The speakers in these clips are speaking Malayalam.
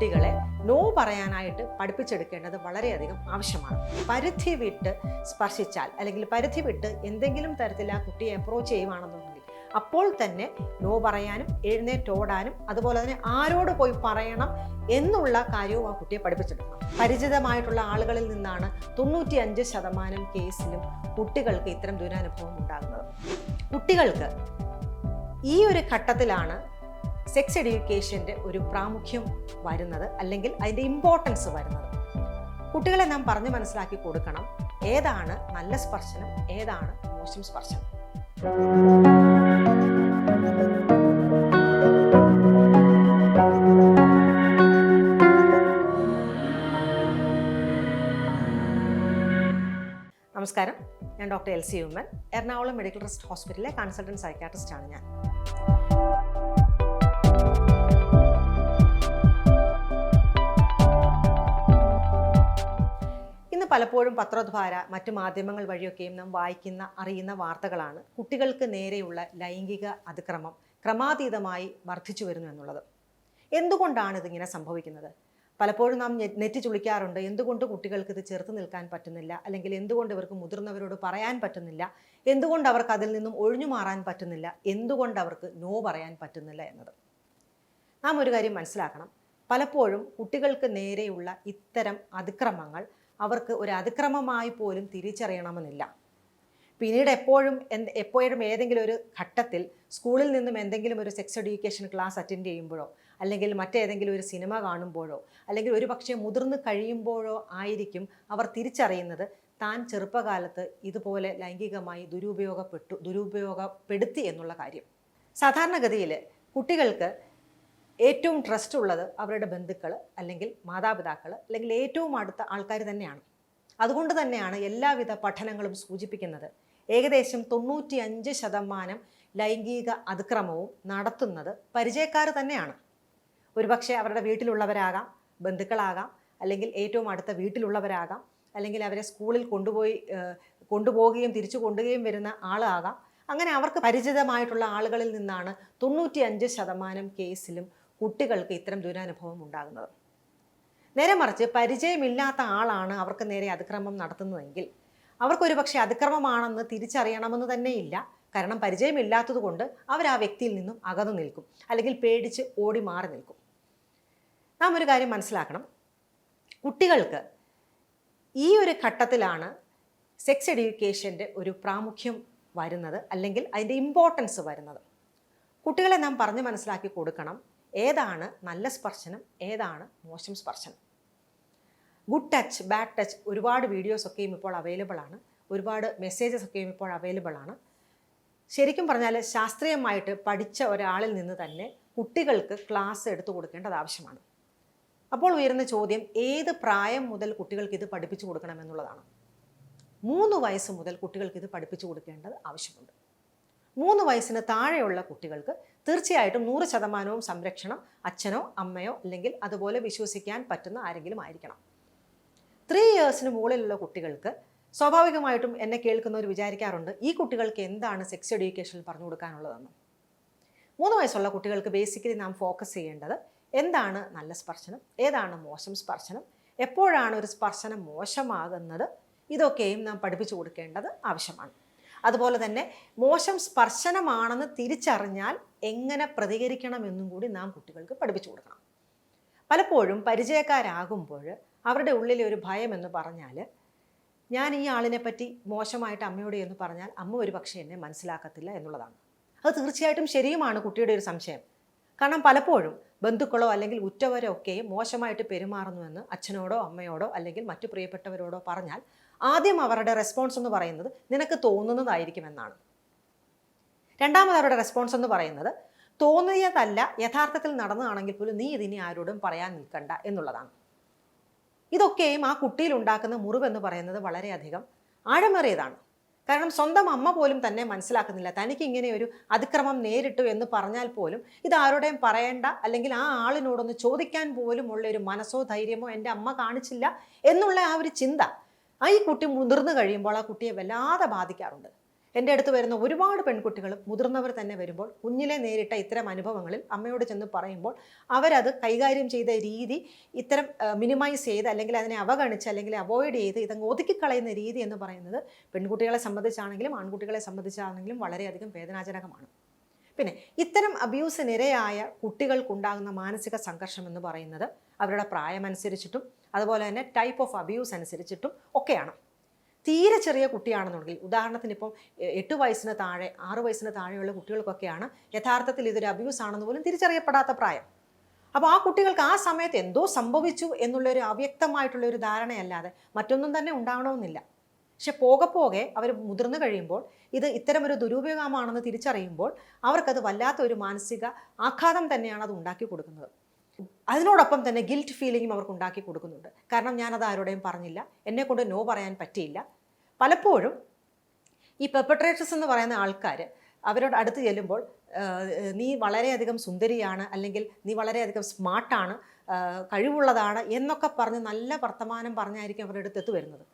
കുട്ടികളെ നോ പറയാനായിട്ട് പഠിപ്പിച്ചെടുക്കേണ്ടത് വളരെയധികം ആവശ്യമാണ്. പരിധി വിട്ട് സ്പർശിച്ചാൽ അല്ലെങ്കിൽ പരിധി വിട്ട് എന്തെങ്കിലും തരത്തിൽ ആ കുട്ടിയെ അപ്രോച്ച് ചെയ്യുവാണെന്നുണ്ടെങ്കിൽ അപ്പോൾ തന്നെ നോ പറയാനും എഴുന്നേറ്റോടാനും അതുപോലെ തന്നെ ആരോട് പോയി പറയണം എന്നുള്ള കാര്യവും ആ കുട്ടിയെ പഠിപ്പിച്ചെടുക്കണം. പരിചിതമായിട്ടുള്ള ആളുകളിൽ നിന്നാണ് തൊണ്ണൂറ്റി അഞ്ച് ശതമാനം കേസിലും കുട്ടികൾക്ക് ഇത്തരം ദുരനുഭവം ഉണ്ടാകുന്നത്. കുട്ടികൾക്ക് ഈ ഒരു ഘട്ടത്തിലാണ് സെക്സ് എഡ്യൂക്കേഷന്റെ ഒരു പ്രാമുഖ്യം വരുന്നത് അല്ലെങ്കിൽ അതിന്റെ ഇമ്പോർട്ടൻസ് വരുന്നത്. കുട്ടികളെ നാം പറഞ്ഞു മനസ്സിലാക്കി കൊടുക്കണം ഏതാണ് നല്ല സ്പർശനം ഏതാണ് മോശം സ്പർശനം. നമസ്കാരം. ഞാൻ doctor L C Ummen Ernakulam medical trust ഹോസ്പിറ്റലിലെ കൺസൾട്ടന്റ് സൈക്കാട്രിസ്റ്റ് ആണ് ഞാൻ. പലപ്പോഴും പത്രദ്വാര മറ്റു മാധ്യമങ്ങൾ വഴിയൊക്കെയും നാം വായിക്കുന്ന അറിയുന്ന വാർത്തകളാണ് കുട്ടികൾക്ക് നേരെയുള്ള ലൈംഗിക അതിക്രമം ക്രമാതീതമായി വർദ്ധിച്ചു വരുന്നു എന്നുള്ളത്. എന്തുകൊണ്ടാണ് ഇതിങ്ങനെ സംഭവിക്കുന്നത്? പലപ്പോഴും നാം നെറ്റ് ചുളിക്കാറുണ്ട്. എന്തുകൊണ്ട് കുട്ടികൾക്ക് ഇത് ചെറുത്ത് നിൽക്കാൻ പറ്റുന്നില്ല? അല്ലെങ്കിൽ എന്തുകൊണ്ട് ഇവർക്ക് മുതിർന്നവരോട് പറയാൻ പറ്റുന്നില്ല? എന്തുകൊണ്ട് അവർക്ക് അതിൽ നിന്നും ഒഴിഞ്ഞു മാറാൻ പറ്റുന്നില്ല? എന്തുകൊണ്ട് അവർക്ക് നോ പറയാൻ പറ്റുന്നില്ല എന്നത്. നാം ഒരു കാര്യം മനസ്സിലാക്കണം. പലപ്പോഴും കുട്ടികൾക്ക് നേരെയുള്ള ഇത്തരം അതിക്രമങ്ങൾ അവർക്ക് ഒരു അതിക്രമമായി പോലും തിരിച്ചറിയണമെന്നില്ല. പിന്നീട് എപ്പോഴും എന്ത് എപ്പോഴും ഏതെങ്കിലും ഒരു ഘട്ടത്തിൽ സ്കൂളിൽ നിന്നും എന്തെങ്കിലും ഒരു സെക്സ് എഡ്യൂക്കേഷൻ ക്ലാസ് അറ്റൻഡ് ചെയ്യുമ്പോഴോ അല്ലെങ്കിൽ മറ്റേതെങ്കിലും ഒരു സിനിമ കാണുമ്പോഴോ അല്ലെങ്കിൽ ഒരു പക്ഷേ മുതിർന്ന് കഴിയുമ്പോഴോ ആയിരിക്കും അവർ തിരിച്ചറിയുന്നത്. താൻ ചെറുപ്പകാലത്ത് ഇതുപോലെ ലൈംഗികമായി ദുരുപയോഗപ്പെട്ടു ദുരുപയോഗപ്പെടുത്തി എന്നുള്ള കാര്യം. സാധാരണഗതിയിൽ കുട്ടികൾക്ക് ഏറ്റവും ട്രസ്റ്റ് ഉള്ളത് അവരുടെ ബന്ധുക്കൾ അല്ലെങ്കിൽ മാതാപിതാക്കൾ അല്ലെങ്കിൽ ഏറ്റവും അടുത്ത ആൾക്കാർ തന്നെയാണ്. അതുകൊണ്ട് തന്നെയാണ് എല്ലാവിധ പഠനങ്ങളും സൂചിപ്പിക്കുന്നത്. ഏകദേശം തൊണ്ണൂറ്റി അഞ്ച് ശതമാനം ലൈംഗിക അതിക്രമവും നടത്തുന്നത് പരിചയക്കാർ തന്നെയാണ്. ഒരുപക്ഷെ അവരുടെ വീട്ടിലുള്ളവരാകാം ബന്ധുക്കളാകാം അല്ലെങ്കിൽ ഏറ്റവും അടുത്ത വീട്ടിലുള്ളവരാകാം അല്ലെങ്കിൽ അവരെ സ്കൂളിൽ കൊണ്ടുപോയി കൊണ്ടുപോവുകയും തിരിച്ചു കൊണ്ടുപോവുകയും വരുന്ന ആളാകാം. അങ്ങനെ അവർക്ക് പരിചിതമായിട്ടുള്ള ആളുകളിൽ നിന്നാണ് തൊണ്ണൂറ്റി ശതമാനം കേസിലും കുട്ടികൾക്ക് ഇത്തരം ദുരനുഭവം ഉണ്ടാകുന്നത്. നേരെ മറിച്ച് പരിചയമില്ലാത്ത ആളാണ് അവർക്ക് നേരെ അതിക്രമം നടത്തുന്നതെങ്കിൽ അവർക്കൊരു പക്ഷേ അതിക്രമമാണെന്ന് തിരിച്ചറിയണമെന്ന് തന്നെയില്ല കാരണം പരിചയമില്ലാത്തത് കൊണ്ട് അവർ ആ വ്യക്തിയിൽ നിന്നും അകന്നു നിൽക്കും. അല്ലെങ്കിൽ പേടിച്ച് ഓടി മാറി നിൽക്കും. നാം ഒരു കാര്യം മനസ്സിലാക്കണം. കുട്ടികൾക്ക് ഈ ഒരു ഘട്ടത്തിലാണ് സെക്സ് എഡ്യൂക്കേഷന്റെ ഒരു പ്രാമുഖ്യം വരുന്നത് അല്ലെങ്കിൽ അതിന്റെ ഇമ്പോർട്ടൻസ് വരുന്നത്. കുട്ടികളെ നാം പറഞ്ഞു മനസ്സിലാക്കി കൊടുക്കണം. ഏതാണ് നല്ല സ്പർശനം ഏതാണ് മോശം സ്പർശനം? ഗുഡ് ടച്ച് ബാഡ് ടച്ച് ഒരുപാട് വീഡിയോസൊക്കെയും ഇപ്പോൾ അവൈലബിൾ ആണ്. ഒരുപാട് മെസ്സേജസ് ഒക്കെയും ഇപ്പോൾ അവൈലബിൾ ആണ്. ശരിക്കും പറഞ്ഞാൽ ശാസ്ത്രീയമായിട്ട് പഠിച്ച ഒരാളിൽ നിന്ന് തന്നെ കുട്ടികൾക്ക് ക്ലാസ് എടുത്തു കൊടുക്കേണ്ടത് ആവശ്യമാണ്. അപ്പോൾ ഉയരുന്ന ചോദ്യം ഏത് പ്രായം മുതൽ കുട്ടികൾക്ക് ഇത് പഠിപ്പിച്ചു കൊടുക്കണമെന്നുള്ളതാണ് മൂന്ന് വയസ്സ് മുതൽ കുട്ടികൾക്ക് ഇത് പഠിപ്പിച്ചു കൊടുക്കേണ്ടത് ആവശ്യമുണ്ട്. മൂന്ന് വയസ്സിന് താഴെയുള്ള കുട്ടികൾക്ക് തീർച്ചയായിട്ടും നൂറ് ശതമാനവും സംരക്ഷണം അച്ഛനോ അമ്മയോ അല്ലെങ്കിൽ അതുപോലെ വിശ്വസിക്കാൻ പറ്റുന്ന ആരെങ്കിലും ആയിരിക്കണം. ത്രീ ഇയേഴ്സിന് മുകളിലുള്ള കുട്ടികൾക്ക് സ്വാഭാവികമായിട്ടും എന്നെ കേൾക്കുന്നവർ വിചാരിക്കാറുണ്ട് ഈ കുട്ടികൾക്ക് എന്താണ് സെക്സ് എഡ്യൂക്കേഷനിൽ പറഞ്ഞു കൊടുക്കാനുള്ളതെന്ന്. മൂന്ന് വയസ്സുള്ള കുട്ടികൾക്ക് ബേസിക്കലി നാം ഫോക്കസ് ചെയ്യേണ്ടത് എന്താണ് നല്ല സ്പർശനം ഏതാണ് മോശം സ്പർശനം എപ്പോഴാണ് ഒരു സ്പർശനം മോശമാകുന്നത് ഇതൊക്കെയും നാം പഠിപ്പിച്ചു കൊടുക്കേണ്ടത് ആവശ്യമാണ്. അതുപോലെ തന്നെ മോശം സ്പർശനമാണെന്ന് തിരിച്ചറിഞ്ഞാൽ എങ്ങനെ പ്രതികരിക്കണമെന്നും കൂടി നാം കുട്ടികൾക്ക് പഠിപ്പിച്ചു കൊടുക്കണം. പലപ്പോഴും പരിചയക്കാരാകുമ്പോൾ അവരുടെ ഉള്ളിലെ ഒരു ഭയം എന്ന് പറഞ്ഞാൽ ഞാൻ ഈ ആളിനെ പറ്റി മോശമായിട്ട് അമ്മയോട് എന്ന് പറഞ്ഞാൽ അമ്മ ഒരു പക്ഷേ എന്നെ മനസ്സിലാക്കത്തില്ല എന്നുള്ളതാണ്. അത് തീർച്ചയായിട്ടും ശരിയുമാണ് കുട്ടിയുടെ ഒരു സംശയം. കാരണം പലപ്പോഴും ബന്ധുക്കളോ അല്ലെങ്കിൽ ഉറ്റവരോ ഒക്കെ മോശമായിട്ട് പെരുമാറുന്നുവെന്ന് അച്ഛനോടോ അമ്മയോടോ അല്ലെങ്കിൽ മറ്റു പ്രിയപ്പെട്ടവരോടോ പറഞ്ഞാൽ ആദ്യം അവരുടെ റെസ്പോൺസ് എന്ന് പറയുന്നത് നിനക്ക് തോന്നുന്നതായിരിക്കും എന്നാണ് രണ്ടാമത് അവരുടെ റെസ്പോൺസ് എന്ന് പറയുന്നത് തോന്നിയതല്ല യഥാർത്ഥത്തിൽ നടന്നതാണെങ്കിൽ പോലും നീ ഇതിനെ ആരോടും പറയാൻ നിൽക്കണ്ട എന്നുള്ളതാണ്. ഇതൊക്കെയും ആ കുട്ടിയിൽ ഉണ്ടാക്കുന്ന മുറിവെന്ന് പറയുന്നത് വളരെയധികം ആഴമേറിയതാണ്. കാരണം സ്വന്തം അമ്മ പോലും തന്നെ മനസ്സിലാക്കുന്നില്ല തനിക്ക് ഇങ്ങനെ ഒരു അതിക്രമം നേരിട്ടു എന്ന് പറഞ്ഞാൽ പോലും ഇത് ആരോടെയും പറയേണ്ട അല്ലെങ്കിൽ ആ ആളിനോടൊന്ന് ചോദിക്കാൻ പോലും ഉള്ള ഒരു മനസ്സോ ധൈര്യമോ എന്റെ അമ്മ കാണിച്ചില്ല എന്നുള്ള ആ ഒരു ചിന്ത ആ ഈ കുട്ടി മുതിർന്നു കഴിയുമ്പോൾ ആ കുട്ടിയെ വല്ലാതെ ബാധിക്കാറുണ്ട്. എന്റെ അടുത്ത് വരുന്ന ഒരുപാട് പെൺകുട്ടികളും മുതിർന്നവർ തന്നെ വരുമ്പോൾ കുഞ്ഞിലെ നേരിട്ട ഇത്തരം അനുഭവങ്ങളിൽ അമ്മയോട് ചെന്ന് പറയുമ്പോൾ അവരത് കൈകാര്യം ചെയ്ത രീതി ഇത്തരം മിനിമൈസ് ചെയ്ത് അല്ലെങ്കിൽ അതിനെ അവഗണിച്ച് അല്ലെങ്കിൽ അവോയ്ഡ് ചെയ്ത് ഇതങ്ങ് ഒതുക്കിക്കളയുന്ന രീതി എന്ന് പറയുന്നത് പെൺകുട്ടികളെ സംബന്ധിച്ചാണെങ്കിലും ആൺകുട്ടികളെ സംബന്ധിച്ചാണെങ്കിലും വളരെയധികം വേദനാജനകമാണ്. പിന്നെ ഇത്തരം അബ്യൂസിനിരയായ കുട്ടികൾക്കുണ്ടാകുന്ന മാനസിക സംഘർഷം എന്ന് പറയുന്നത് അവരുടെ പ്രായമനുസരിച്ചിട്ടും അതുപോലെ തന്നെ ടൈപ്പ് ഓഫ് അബ്യൂസ് അനുസരിച്ചിട്ടും ഒക്കെയാണ്. തീരെ ചെറിയ കുട്ടിയാണെന്നുണ്ടെങ്കിൽ ഉദാഹരണത്തിന് ഇപ്പം എട്ട് വയസ്സിന് താഴെ ആറ് വയസ്സിന് താഴെയുള്ള കുട്ടികൾക്കൊക്കെയാണ് യഥാർത്ഥത്തിൽ ഇതൊരു അബ്യൂസ് ആണെന്ന് പോലും തിരിച്ചറിയപ്പെടാത്ത പ്രായം. അപ്പോൾ ആ കുട്ടികൾക്ക് ആ സമയത്ത് എന്തോ സംഭവിച്ചു എന്നുള്ളൊരു അവ്യക്തമായിട്ടുള്ള ഒരു ധാരണയല്ലാതെ മറ്റൊന്നും തന്നെ ഉണ്ടാവണമെന്നില്ല. പക്ഷെ പോകെ പോകെ അവർ മുതിർന്നു കഴിയുമ്പോൾ ഇത് ഇത്തരമൊരു ദുരുപയോഗമാണെന്ന് തിരിച്ചറിയുമ്പോൾ അവർക്കത് വല്ലാത്ത ഒരു മാനസിക ആഘാതം തന്നെയാണ് അത് ഉണ്ടാക്കി കൊടുക്കുന്നത്. അതിനോടൊപ്പം തന്നെ ഗിൽറ്റ് ഫീലിംഗും അവർക്ക് ഉണ്ടാക്കി കൊടുക്കുന്നുണ്ട്. കാരണം ഞാനത് ആരോടെയും പറഞ്ഞില്ല. എന്നെ കൊണ്ട് നോ പറയാൻ പറ്റിയില്ല. പലപ്പോഴും ഈ പെർപ്പട്രേറ്റേഴ്സ് എന്ന് പറയുന്ന ആൾക്കാർ അവരോട് അടുത്ത് ചെല്ലുമ്പോൾ നീ വളരെയധികം സുന്ദരിയാണ് അല്ലെങ്കിൽ നീ വളരെയധികം സ്മാർട്ടാണ് കഴിവുള്ളതാണ് എന്നൊക്കെ പറഞ്ഞ് നല്ല വർത്തമാനം പറഞ്ഞായിരിക്കും അവരുടെ അടുത്ത് എത്തു വരുന്നത്.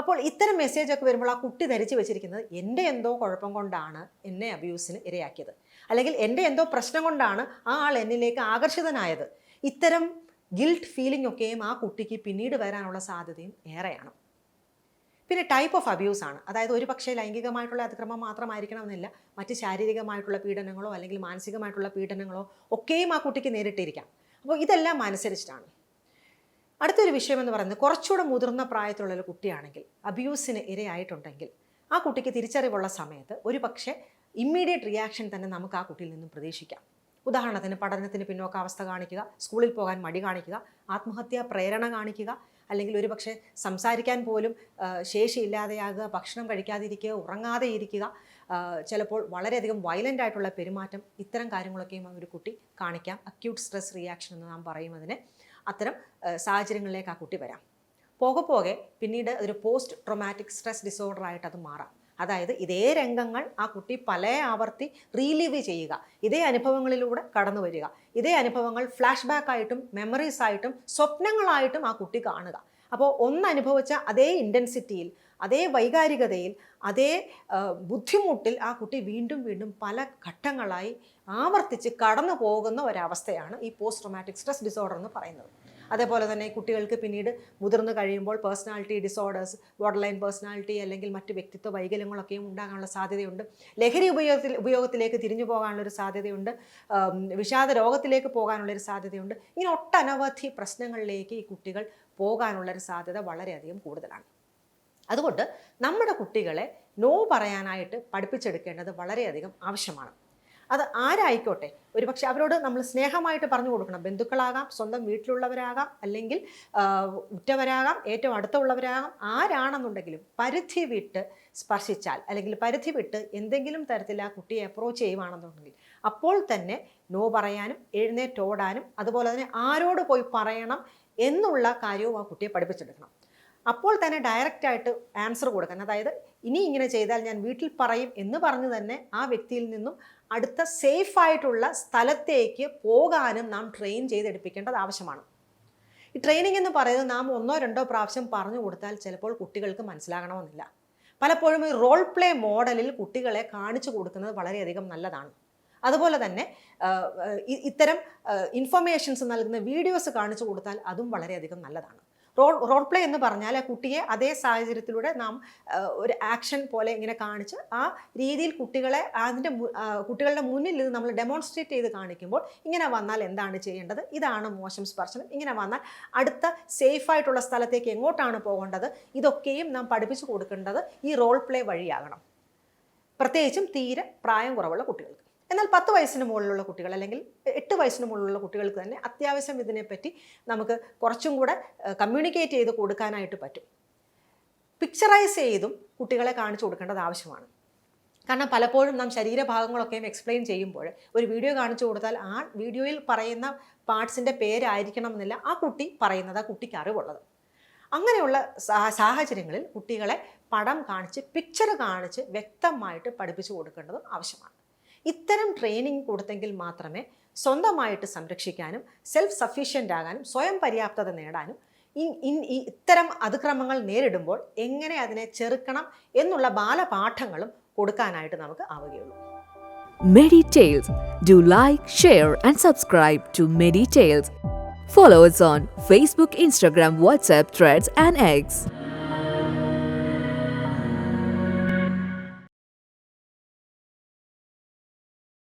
അപ്പോൾ ഇത്തരം മെസ്സേജൊക്കെ വരുമ്പോൾ ആ കുട്ടി ധരിച്ചു വെച്ചിരിക്കുന്നത് എന്റെ എന്തോ കുഴപ്പം കൊണ്ടാണ് എന്നെ അബ്യൂസിന് ഇരയാക്കിയത്. അല്ലെങ്കിൽ എന്റെ എന്തോ പ്രശ്നം കൊണ്ടാണ് ആ ആൾ എന്നിലേക്ക് ആകർഷിതനായത്. ഇത്തരം ഗിൽട്ട് ഫീലിംഗ് ഒക്കെയും ആ കുട്ടിക്ക് പിന്നീട് വരാനുള്ള സാധ്യതയും ഏറെയാണ്. പിന്നെ ടൈപ്പ് ഓഫ് അബ്യൂസ് ആണ്. അതായത് ഒരു പക്ഷേ ലൈംഗികമായിട്ടുള്ള അതിക്രമം മാത്രമായിരിക്കണമെന്നില്ല മറ്റ് ശാരീരികമായിട്ടുള്ള പീഡനങ്ങളോ അല്ലെങ്കിൽ മാനസികമായിട്ടുള്ള പീഡനങ്ങളോ ഒക്കെയും ആ കുട്ടിക്ക് നേരിട്ടിരിക്കാം. അപ്പോൾ ഇതെല്ലാം അനുസരിച്ചിട്ടാണ്. അടുത്തൊരു വിഷയം എന്ന് പറയുന്നത് കുറച്ചുകൂടെ മുതിർന്ന പ്രായത്തിലുള്ള ഒരു കുട്ടിയാണെങ്കിൽ അബ്യൂസിന് ഇരയായിട്ടുണ്ടെങ്കിൽ ആ കുട്ടിക്ക് തിരിച്ചറിവുള്ള സമയത്ത് ഒരു പക്ഷേ ഇമ്മീഡിയറ്റ് റിയാക്ഷൻ തന്നെ നമുക്ക് ആ കുട്ടിയിൽ നിന്നും പ്രതീക്ഷിക്കാം. ഉദാഹരണത്തിന് പഠനത്തിന് പിന്നോക്ക അവസ്ഥ കാണിക്കുക സ്കൂളിൽ പോകാൻ മടി കാണിക്കുക ആത്മഹത്യാ പ്രേരണ കാണിക്കുക അല്ലെങ്കിൽ ഒരു പക്ഷേ സംസാരിക്കാൻ പോലും ശേഷിയില്ലാതെയാകുക ഭക്ഷണം കഴിക്കാതിരിക്കുക ഉറങ്ങാതെ ഇരിക്കുക ചിലപ്പോൾ വളരെയധികം വയലന്റ് ആയിട്ടുള്ള പെരുമാറ്റം ഇത്തരം കാര്യങ്ങളൊക്കെയും ഒരു കുട്ടി കാണിക്കാം. അക്യൂട്ട് സ്ട്രെസ് റിയാക്ഷൻ എന്ന് നാം പറയുന്നതിന് അത്തരം സാഹചര്യങ്ങളിലേക്ക് ആ കുട്ടി വരാം. പോകെ പോകെ പിന്നീട് ഒരു പോസ്റ്റ് ട്രൊമാറ്റിക് സ്ട്രെസ് ഡിസോർഡർ ആയിട്ട് അത് മാറാം. അതായത് ഇതേ രംഗങ്ങൾ ആ കുട്ടി പല ആവർത്തി റീലിവ് ചെയ്യുക. ഇതേ അനുഭവങ്ങളിലൂടെ കടന്നു വരിക. ഇതേ അനുഭവങ്ങൾ ഫ്ലാഷ് ബാക്ക് ആയിട്ടും മെമ്മറീസ് ആയിട്ടും സ്വപ്നങ്ങളായിട്ടും ആ കുട്ടി കാണുക. അപ്പോൾ ഒന്ന് അനുഭവിച്ച അതേ ഇന്റൻസിറ്റിയിൽ അതേ വൈകാരികതയിൽ അതേ ബുദ്ധിമുട്ടിൽ ആ കുട്ടി വീണ്ടും വീണ്ടും പല ഘട്ടങ്ങളായി ആവർത്തിച്ച് കടന്നു പോകുന്ന ഒരവസ്ഥയാണ് ഈ പോസ്റ്റ് ട്രോമാറ്റിക് സ്ട്രെസ് ഡിസോർഡർ എന്ന് പറയുന്നത്. അതേപോലെ തന്നെ കുട്ടികൾക്ക് പിന്നീട് മുതിർന്നു കഴിയുമ്പോൾ personality disorders borderline personality അല്ലെങ്കിൽ മറ്റ് വ്യക്തിത്വ വൈകല്യങ്ങളൊക്കെയും ഉണ്ടാകാനുള്ള സാധ്യതയുണ്ട്. ലഹരി ഉപയോഗത്തിൽ ഉപയോഗത്തിലേക്ക് തിരിഞ്ഞു പോകാനുള്ളൊരു സാധ്യതയുണ്ട്. വിഷാദ രോഗത്തിലേക്ക് പോകാനുള്ളൊരു സാധ്യതയുണ്ട്. ഇങ്ങനെ ഒട്ടനവധി പ്രശ്നങ്ങളിലേക്ക് ഈ കുട്ടികൾ പോകാനുള്ളൊരു സാധ്യത വളരെയധികം കൂടുതലാണ്. അതുകൊണ്ട് നമ്മുടെ കുട്ടികളെ നോ പറയാനായിട്ട് പഠിപ്പിച്ചെടുക്കേണ്ടത് വളരെയധികം ആവശ്യമാണ്. അത് ആരായിക്കോട്ടെ? ഒരുപക്ഷെ അവരോട് നമ്മൾ സ്നേഹമായിട്ട് പറഞ്ഞു കൊടുക്കണം. ബന്ധുക്കളാകാം സ്വന്തം വീട്ടിലുള്ളവരാകാം അല്ലെങ്കിൽ ഉറ്റവരാകാം ഏറ്റവും അടുത്തുള്ളവരാകാം ആരാണെന്നുണ്ടെങ്കിലും പരിധി വിട്ട് സ്പർശിച്ചാൽ അല്ലെങ്കിൽ പരിധി വിട്ട് എന്തെങ്കിലും തരത്തിൽ ആ കുട്ടിയെ അപ്രോച്ച് ചെയ്യുവാണെന്നുണ്ടെങ്കിൽ അപ്പോൾ തന്നെ നോ പറയാനും എഴുന്നേറ്റോടാനും അതുപോലെ തന്നെ ആരോട് പോയി പറയണം എന്നുള്ള കാര്യവും ആ കുട്ടിയെ പഠിപ്പിച്ചെടുക്കണം. അപ്പോൾ തന്നെ ഡയറക്റ്റായിട്ട് ആൻസർ കൊടുക്കാൻ. അതായത് ഇനി ഇങ്ങനെ ചെയ്താൽ ഞാൻ വീട്ടിൽ പറയും എന്ന് പറഞ്ഞു തന്നെ ആ വ്യക്തിയിൽ നിന്നും അടുത്ത സേഫ് ആയിട്ടുള്ള സ്ഥലത്തേക്ക് പോകാനും നാം ട്രെയിൻ ചെയ്തെടുപ്പിക്കേണ്ടത് ആവശ്യമാണ്. ഈ ട്രെയിനിങ് എന്ന് പറയുന്നത് നാം ഒന്നോ രണ്ടോ പ്രാവശ്യം പറഞ്ഞു കൊടുത്താൽ ചിലപ്പോൾ കുട്ടികൾക്ക് മനസ്സിലാകണമെന്നില്ല. പലപ്പോഴും ഈ റോൾ പ്ലേ മോഡലിൽ കുട്ടികളെ കാണിച്ചു കൊടുക്കുന്നത് വളരെയധികം നല്ലതാണ്. അതുപോലെ തന്നെ ഇത്തരം ഇൻഫർമേഷൻസ് നൽകുന്ന വീഡിയോസ് കാണിച്ചു കൊടുത്താൽ അതും വളരെയധികം നല്ലതാണ്. റോൾ റോൾ പ്ലേ എന്ന് പറഞ്ഞാൽ ആ കുട്ടിയെ അതേ സാഹചര്യത്തിലൂടെ നാം ഒരു ആക്ഷൻ പോലെ ഇങ്ങനെ കാണിച്ച് ആ രീതിയിൽ കുട്ടികളെ അതിന്റെ കുട്ടികളുടെ മുന്നിൽ ഇത് നമ്മൾ ഡെമോൺസ്ട്രേറ്റ് ചെയ്ത് കാണിക്കുമ്പോൾ ഇങ്ങനെ വന്നാൽ എന്താണ് ചെയ്യേണ്ടത്? ഇതാണ് മോശം സ്പർശനം. ഇങ്ങനെ വന്നാൽ അടുത്ത സേഫ് ആയിട്ടുള്ള സ്ഥലത്തേക്ക് എങ്ങോട്ടാണ് പോകേണ്ടത്? ഇതൊക്കെയും നാം പഠിപ്പിച്ചു കൊടുക്കേണ്ടത് ഈ റോൾ പ്ലേ വഴിയാകണം. പ്രത്യേകിച്ചും തീരെ പ്രായം കുറവുള്ള കുട്ടികൾക്ക്. എന്നാൽ പത്ത് വയസ്സിന് മുകളിലുള്ള കുട്ടികൾ അല്ലെങ്കിൽ എട്ട് വയസ്സിന് മുകളിലുള്ള കുട്ടികൾക്ക് തന്നെ അത്യാവശ്യം ഇതിനെപ്പറ്റി നമുക്ക് കുറച്ചും കൂടെ കമ്മ്യൂണിക്കേറ്റ് ചെയ്ത് കൊടുക്കാനായിട്ട് പറ്റും. പിക്ചറൈസ് ചെയ്തും കുട്ടികളെ കാണിച്ചു കൊടുക്കേണ്ടത് ആവശ്യമാണ്. കാരണം പലപ്പോഴും നാം ശരീരഭാഗങ്ങളൊക്കെയും എക്സ്പ്ലെയിൻ ചെയ്യുമ്പോൾ ഒരു വീഡിയോ കാണിച്ചു കൊടുത്താൽ ആ വീഡിയോയിൽ പറയുന്ന പാർട്സിന്റെ പേരായിരിക്കണം എന്നില്ല ആ കുട്ടി പറയുന്നത് ആ കുട്ടിക്ക് അറിവുള്ളത്. അങ്ങനെയുള്ള സാഹചര്യങ്ങളിൽ കുട്ടികളെ പടം കാണിച്ച് പിക്ചർ കാണിച്ച് വ്യക്തമായിട്ട് പഠിപ്പിച്ചു കൊടുക്കേണ്ടതും ആവശ്യമാണ്. ഇത്തരം ട്രെയിനിങ് കൊടുത്തെങ്കിൽ മാത്രമേ സ്വന്തമായിട്ട് സംരക്ഷിക്കാനും സെൽഫ് സഫീഷ്യന്റ് ആകാനും സ്വയം പര്യാപ്തത നേടാനും ഇത്തരം അതിക്രമങ്ങൾ നേരിടുമ്പോൾ എങ്ങനെ അതിനെ ചെറുക്കണം എന്നുള്ള ബാലപാഠങ്ങളും കൊടുക്കാനായിട്ട് നമുക്ക് ആവുകയുള്ളൂ Medi Tales. Do like, share, and subscribe to Medi. Follow us on Facebook, Instagram, WhatsApp, Threads, and X.